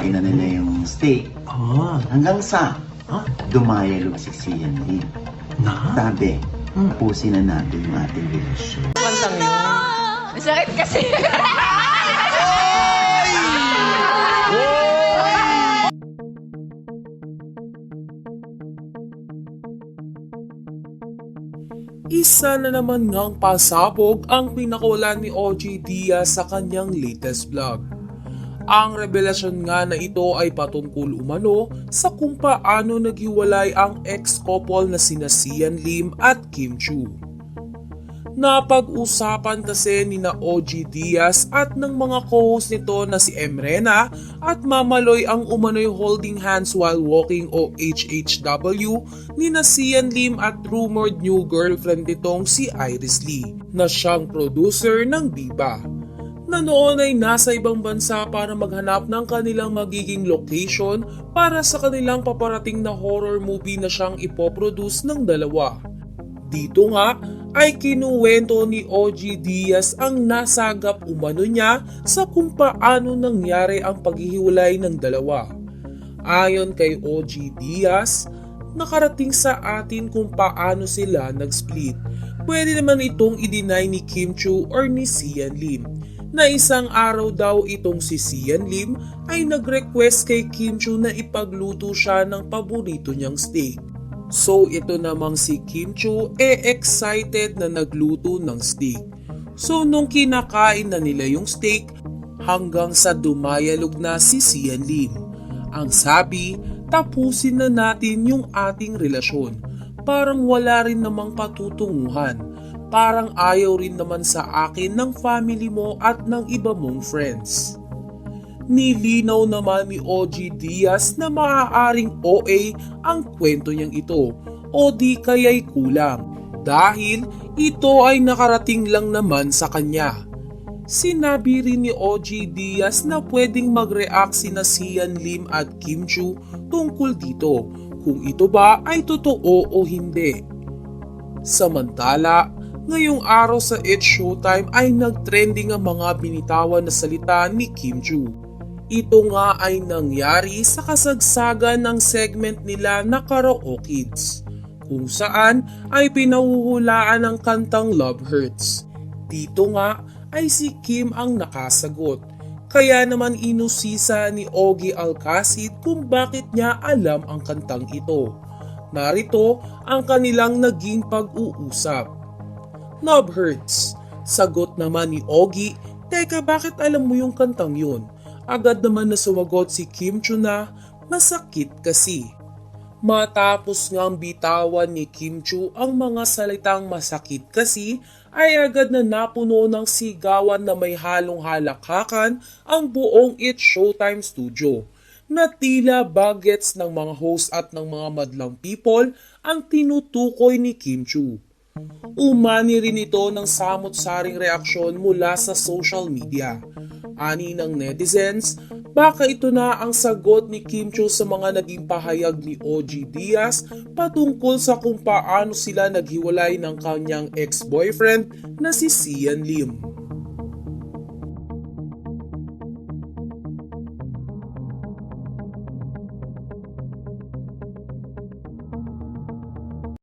Kaya na nila yung steak Ah, hanggang sa ha? dumayalog si Sian Lee. Na? Sabi, Hmm. tapusin na natin yung ating relasyon. Kantang yun. Masakit kasi. Isa na naman ngang pasabog ang pinakawala ni OG Diaz sa kanyang latest vlog. Ang revelasyon nga na ito ay patungkol umano sa kung paano naghiwalay ang ex-couple na sina Sian Lim at Kim Chu. Napag-usapan kasi ni na OG Diaz at ng mga co-host nito na si Emrena at Mamaloy ang umano'y holding hands while walking o HHW ni na Sian Lim at rumored new girlfriend nitong si Iris Lee na siyang producer ng Diva na noon ay nasa ibang bansa para maghanap ng kanilang magiging location para sa kanilang paparating na horror movie na siyang ipoproduce ng dalawa. Dito nga ay kinuwento ni OG Diaz ang nasagap umano niya sa kung paano nangyari ang paghihiwalay ng dalawa. Ayon kay OG Diaz, nakarating sa atin kung paano sila nag-split. Pwede naman itong i-deny ni Kim Chu or ni Sian Lim na isang araw daw itong si Sian Lim ay nag-request kay Kim Chu na ipagluto siya ng paborito niyang steak. So ito namang si Kim Chu e excited na nagluto ng steak. So nung kinakain na nila yung steak, hanggang sa dumayalog na si Sian Lim. Ang sabi, tapusin na natin yung ating relasyon. Parang wala rin namang patutunguhan. Parang ayaw rin naman sa akin ng family mo at ng iba mong friends. Nilinaw naman ni OG Diaz na maaaring OA ang kwento niyang ito o di kaya'y kulang dahil ito ay nakarating lang naman sa kanya. Sinabi rin ni OG Diaz na pwedeng mag-react sina Sian Lim at Kim Chu tungkol dito kung ito ba ay totoo o hindi. Samantala, ngayong araw sa It's Showtime ay nagtrending ang mga binitawan na salita ni Kim Chu. Ito nga ay nangyari sa kasagsagan ng segment nila na Karaoke Kids, kung saan ay pinahuhulaan ang kantang Love Hurts. Dito nga ay si Kim ang nakasagot. Kaya naman inusisa ni Ogie Alcacid kung bakit niya alam ang kantang ito. Narito ang kanilang naging pag-uusap. Love Hurts. Sagot naman ni Ogie, Teka bakit alam mo yung kantang yun? Agad naman na sumagot si Kim Chu na masakit kasi. Matapos ngang bitawan ni Kim Chu ang mga salitang masakit kasi ay agad na napuno ng sigawan na may halong halakhakan ang buong It Showtime studio na tila bagets ng mga host at ng mga madlang people ang tinutukoy ni Kim Chu. Umani rin ito ng samot-saring reaksyon mula sa social media. Ani ng netizens, baka ito na ang sagot ni Kim Cho sa mga naging pahayag ni OG Diaz patungkol sa kung paano sila naghiwalay ng kanyang ex-boyfriend na si Sian Lim.